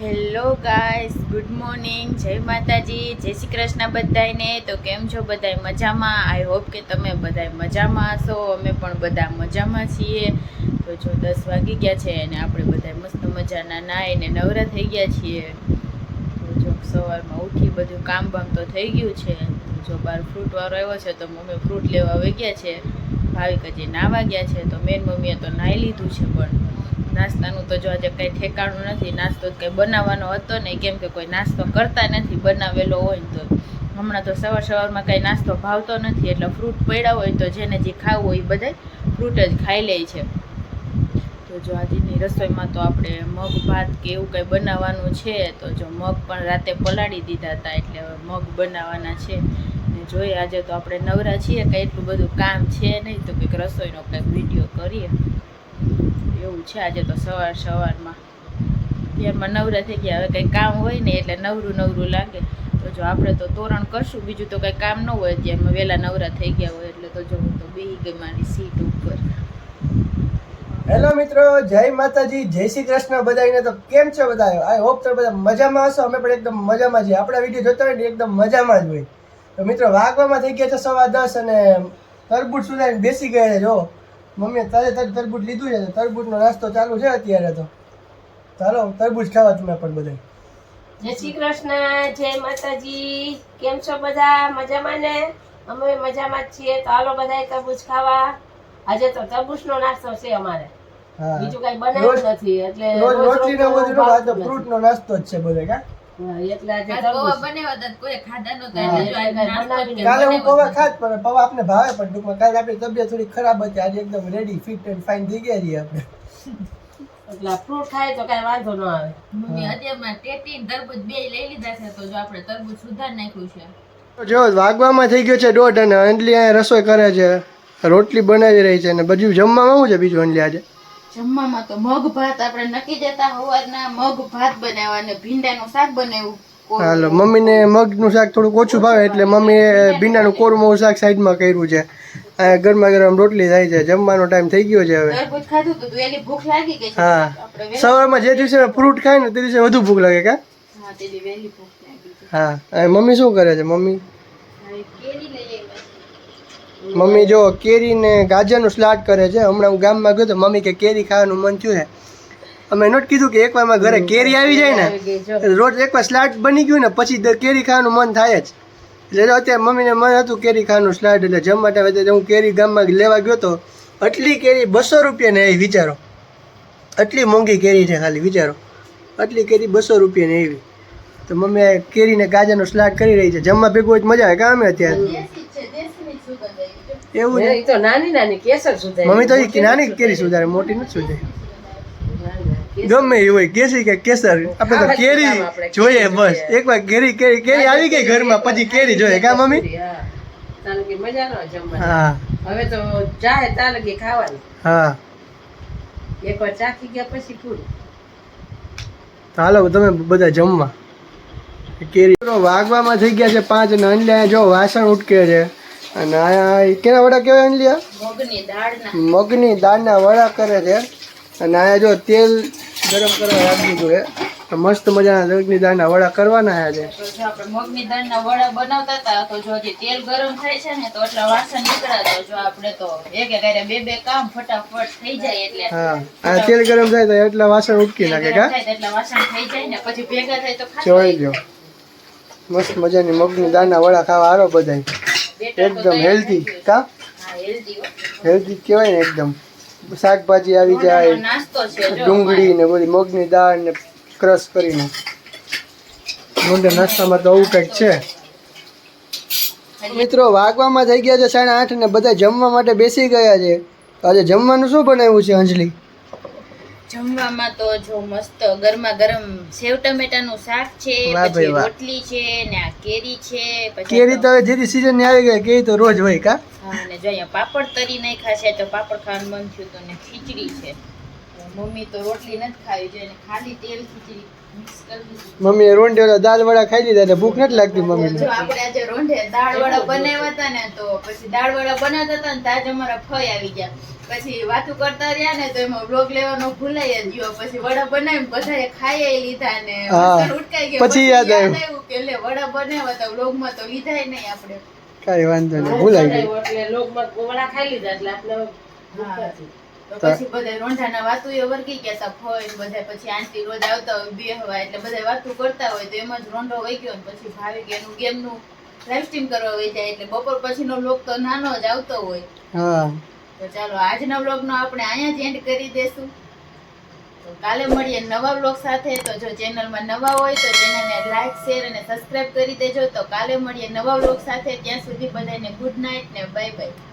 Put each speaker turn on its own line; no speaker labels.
Hello guys, good morning. જય માતાજી, જય શ્રી કૃષ્ણ બધાયને. તો કેમ છો બધાય? મજામાં? આઈ હોપ કે તમે બધાય મજામાં હશો. અમે પણ બધા મજામાં છીએ. તો જો દસ વાગી ગયા છે અને આપણે બધા મસ્ત મજાના નાહીને નવરા થઈ ગયા છીએ. તો જો સવારમાં ઉઠી બધું કામ બામ તો થઈ ગયું છે. જો બાર ફ્રૂટવાળો આવ્યો છે તો મમ્મી ફ્રૂટ લેવા આવી ગયા છે. ભાવિક હજી નાવા ગયા છે તો મેન મમ્મીએ તો નાહી લીધું છે પણ નાસ્તાનું તો જો આજે કંઈ ઠેકાણું નથી, નાસ્તો કંઈ બનાવવાનો હતો નહીં. કેમ કે કોઈ નાસ્તો કરતા નથી, બનાવેલો હોય તો. હમણાં તો સવાર સવારમાં કંઈ નાસ્તો ભાવતો નથી, એટલે ફ્રૂટ પડ્યા હોય તો જેને જે ખાવું હોય એ બધાય ફ્રૂટ જ ખાઈ લે છે. તો જો આજની રસોઈમાં તો આપણે મગ, ભાત કે એવું કંઈ બનાવવાનું છે, તો જો મગ પણ રાતે પલાળી દીધા હતા, એટલે હવે મગ બનાવવાના છે. ને જોઈએ આજે તો આપણે નવરા છીએ, કંઈ એટલું બધું કામ છે નહીં, તો કંઈક રસોઈનો કંઈક વીડિયો કરીએ. એવું છે. આજે તો સવાર સવારમાં. ત્યારમાં નવરા થઈ ગયા. હવે કંઈ કામ હોય ને એટલે નવરું નવરું લાગે. તો જો આપણે તો તોરણ કરશું. બીજું તો કંઈ કામ ન હોય ત્યારમાં વહેલા નવરા થઈ ગયા હોય એટલે તો જો હું તો બેહી ગઈ મારી સીટ ઉપર.
હેલો મિત્રો, જય માતાજી, જય શ્રી કૃષ્ણ બધાને તો કેમ છો બધા? આઈ હોપ તો બધા મજામાં હશો. અમે પણ એકદમ મજામાં છીએ. આપણા વીડિયો જોતા હોય ને એકદમ મજામાં જ હોય. તો મિત્રો, વાગવામાં થઈ ગયા છે સવા દસ અને તરબૂચ સુધારીને બેસી ગયા જો. મમ્મીએ તારે તારે તરબૂચ લીધું છે તરબૂચનો નાસ્તો ચાલુ છે અત્યારે તો. ચાલો તરબૂચ ખાવા તમે પણ બધા
જય શ્રી કૃષ્ણ જય માતાજી. કેમ છો બધા? મજામાં ને? અમે મજામાં જ છીએ. તો હાલો બધા તરબૂચ ખાવા. આજે તો તરબૂચનો નાસ્તો છે અમારે. બીજું કઈ બનાવ્યું નથી એટલે
રોટલી ને ફ્રૂટ નો નાસ્તો જ છે બધે કા?
હા,
પૌવા
કાલે હું ખાત પણ પૌવા આપને ભાવે પણ ટૂંકમાં કાલે આપણી તબિયત થોડી ખરાબ હતી આજે એકદમ રેડી ફિટ એન્ડ ફાઇન થઈ ગયા છીએ આપણે.
એટલે ફ્રૂટ ખાય તો કઈ વાંધો ન આવે.
મમ્મી અત્યારમાં ટેટી તરબૂચ બે લઈ લીધા છે તો જો આપણે તરબૂચ સુધાર નાખ્યું છે.
જો વાગવામાં થઈ ગયો છે દોઢ અને અંજલી અહીંયા રસોઈ કરે છે રોટલી બનાવી રહી છે અને બધું જમવામાં આવું છે બીજું અંડલી આજે?
જમવામાં તો મગ ભાત આપણે નક્કી જતા હોવાના મગ ભાત બનાવ્યા અને ભીંડાનું શાક બનાવ્યું.
હાલો મમ્મીને મગનું શાક થોડુંક ઓછું ભાવે એટલે મમ્મીએ ભીંડાનું કોરમું શાક સાઈડમાં કર્યું છે. ગરમા ગરમ રોટલી થાય છે. જમવાનો ટાઈમ થઈ ગયો છે હવે. હા. સવારમાં જે દિવસે ફ્રૂટ ખાય ને તે દિવસે વધુ ભૂખ લાગે કા?
હા
મમ્મી શું કરે છે? મમ્મી
હવે કેરી લઈ આવ્યા
મમ્મી જો કેરી ને ગાજરનું સ્લાટ કરે છે. હમણાં હું ગામમાં ગયો તો મમ્મી કે કેરી ખાવાનું મન થયું છે અમે નોટ કીધું કે એકવાર મારા ઘરે કેરી આવી જાય ને રોજ એકવાર સ્લાટ બની ગયું ને પછી કેરી ખાવાનું મન થાય જ. એટલે અત્યારે મમ્મીને મન હતું કેરી ખાવાનું સ્લાટ એટલે જમવા ટાઈમે હું કેરી ગામમાં લેવા ગયો તો આટલી કેરી બસો રૂપિયાને એ વિચારો. આટલી મોંઘી કેરી છે ખાલી વિચારો. આટલી કેરી બસો રૂપિયાની એવી તો મમ્મી કેરીને ગાજરનું સ્લાટ કરી રહી છે. જમવા ભેગું હોય મજા આવે કામે અત્યારે
દેશી જ છે દેશીની જ સુગંધ આવી છે
એવું
એ તો નાની નાની કેસર સુધારી.
મમ્મી તો કે નાની કેરી સુધારે. મોટી નથી સુધારે. ગમે એ હોય કેસરી કે કેસર આપણે તો કેરી જોઈએ બસ. એકવાર કેરી કેરી કેરી આવી ગઈ ઘરમાં પછી કેરી જોઈએ. કા મમ્મી?
હા. હવે તો ચાહે તાર ખાવાની.
હા.
એકવાર ચાખી ગયા પછી પૂરું.
હાલો તમે બધા જમવા. કેરી વાગવામાં થઈ ગયા છે પાંચ નાની જો વાસણ ઉટકે છે. અને આ કેના વડા કહેવાય અંજલિયા?
મગની દાળના.
વડા કરે છે. અને અહીંયા જો તેલ ગરમ કરવા રાખી તો મસ્ત મજાના મગની દાળના વડા કરવાના આયા છે
આપણે મગની દાળના વડા બનાવતા હતા તો જો હજી તેલ ગરમ થાય છે ને તો એટલા વાસણ નીકળ્યા જો આપણે તો એક એક બે બે કામ ફટાફટ થઈ જાય એટલે.
હા આ તેલ ગરમ થાય તો એટલા વાસણ ઉટકી નાખે કા?
એટલા વાસણ થઈ જાય ને પછી ભેગા થાય તો
જોઈ લો મસ્ત મજાની મગની દાળના વડા ખાવા આરો બધાય. એકદમ હેલ્ધી કા?
હેલ્ધી
કહેવાય ને એકદમ. શાકભાજી આવી જાય ડુંગળી ને બધી મગની દાળ ને ક્રશ કરીને. મોઢે નાસ્તામાં તો આવું કંઈક છે. મિત્રો વાગવામાં થઈ ગયા છે સાડા આઠ ને બધા જમવા માટે બેસી ગયા છે. આજે જમવાનું શું બનાવ્યું છે અંજલિ?
જમવામાં તો જો મસ્ત ગરમા ગરમ સેવ ટમેટાનું શાક છે પછી રોટલી છે ને આ કેરી છે પછી
કેરી તો હવે જેથી સીઝનની આવી ગઈ કેરી તો રોજ હોય કા?
હા, અને જો અહીંયા પાપડ તરી નાખ્યા ખાશે તો પાપડ ખાવાનું મન થયું તો ને ખીચડી છે. મમ્મી તો રોટલી નથી ખાવી જોઈએ ને ખાલી તેલ ખીચડી
મમ્મી રોંઢે ઓલા દાળ વડા ખાઈ લીધા એટલે ભૂખ નથી લાગતી મમ્મી
જો આપણે આજે રોંઢે દાળ વડા બનાવ્યા હતા ને તો પછી દાળ વડા બનાવતા હતા ને તાજ અમારા ફઈ આવી ગયા. પછી વાતું કરતા રહ્યા ને તો એમાં બ્લોગ લેવાનો ભૂલાઈ જ ગયો. પછી વડા બનાવી બધાએ ખાઈ લીધા ને ઉટકાઈ ગયા.
પછી યાદ આવ્યું.
કે લે વડા બનાવ્યા તો વ્લોગમાં તો લીધાય નહીં આપણે.
કઈ વાંધો નહીં ભૂલાઈ ગયું.
એટલે લોકમાં ગોળા ખાઈ લીધા એટલે આપણે
હા. તો પછી બધા રોંઢાના વાતું એ વર્ગી ગયા હતા ફોઈ બધા પછી આંટી રોજ આવતા હોય બેહવા એટલે બધા વાતું કરતા હોય તો એમાં જ રોંઢો વહી ગયો ને પછી ભાવી કે એનું ગેમનું લાઈવ સ્ટ્રીમ કરવા વહી જાય એટલે બપોર પછીનો લોક તો નાનો જ આવતો હોય.
હા.
તો ચાલો, આજના વ્લોગનો આપણે અહીંયા જ એન્ડ કરી દેશું. તો કાલે મળીએ નવા વ્લોગ સાથે. તો જો ચેનલમાં નવા હોય તો ચેનલને લાઈક, શેર અને સબસ્ક્રાઇબ કરી દેજો. તો કાલે મળીએ નવા વ્લોગ સાથે. ત્યાં સુધી બધાને ગુડ નાઇટ ને બાય બાય